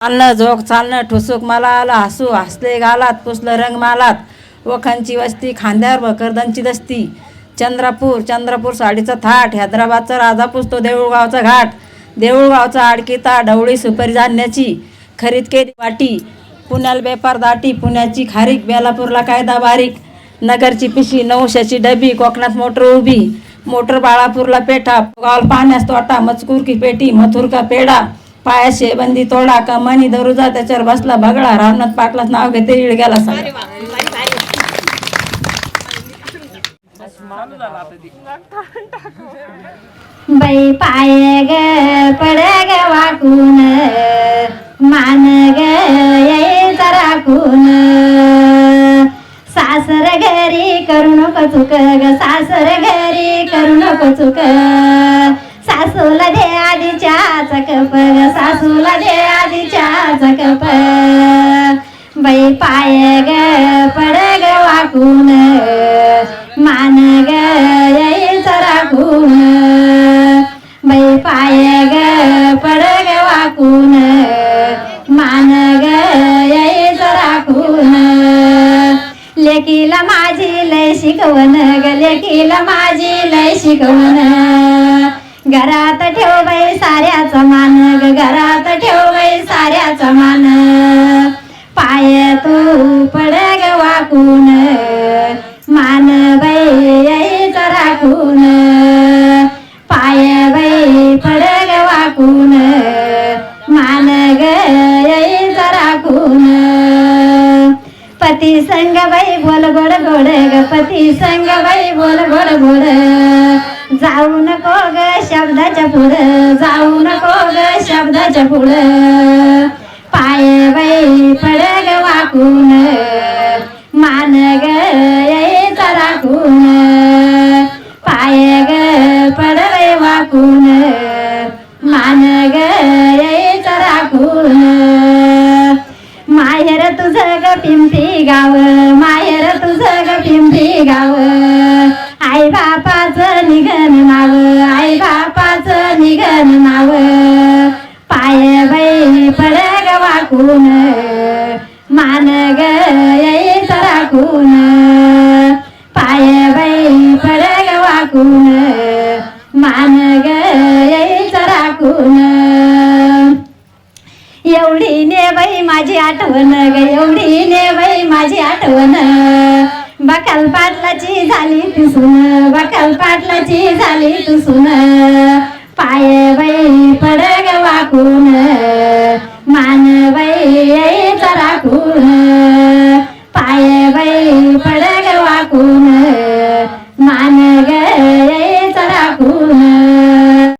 चालणं झोक चालणं ठुसूक मला आला हसू हसले गालात पुसलं रंग मालात. वखांची वस्ती खांद्यावर भकरदनची दस्ती. चंद्रपूर चंद्रपूर साडीचा थाट हैदराबादचा राजा पुसतो देऊळगावचा घाट. देऊळगावचा आडकीता ढवळी सुपारी जाणण्याची खरीद केली वाटी. पुण्याला बेपार दाटी पुण्याची खारीक बेलापूरला कायदा बारीक. नगरची पिशी नऊशाची डबी कोकणात मोटर उभी. मोटर बाळापूरला पेठा गावाला पाहण्यास तोटा मजकूर की पेटी मथुर का पेढा. पाया शेबंदी तोडा कमानी दरुजा त्याच्यावर बसला बगळा रामनाथ पाटलाच नाव घेते इळ गेला सांगा. बाई पाय ग पड ग वाकून. मान ग राखून सासर घरी करू नको चुक ग सासर घरी करू नको चुक. सासूला दे आधीच्या चकप ग सासूला दे आधीच्या चकप बाई पाय ग पड ग वाकून. मान ग यायचा राखून बाई पाय ग पड ग वाकून. मान ग यायचा राखून लेकीला माझी लय शिकवण ग लेकीला माझी लय शिकवण. घरात ठेव बाई साऱ्याच मान घरात ठेव बाई साऱ्याच मान. पाय तू पड ग वाकून मान बाई राखून पाय बाई पड ग वाकून मान ग राखून पती संग बाई बोल गोड गोड ग पती संग बाई बोल गोड गोड. जाऊ नको ग शब्दाच्या पुढं जाऊ नको ग शब्दाच्या पुढं. पाय बाई पड ग वाकून मान ग यायचा राखून पाय ग पडवे वाकून मान ग यायचा राखून माहेर तुझं ग पिंपी गाव माहेर तुझं ग पिंपी गाव. आई बापाचं निघ ग मान ग यायचं राखून पाय बाई पड ग वाकून मान ग यायचं राखून एवढी ने बाई माझी आठवण ग एवढी ने बाई माझी आठवण बकाल पाटलाची झाली ती सुन बकाल पाटलाची झाली तू सुन पाय बाई पड ग वाकून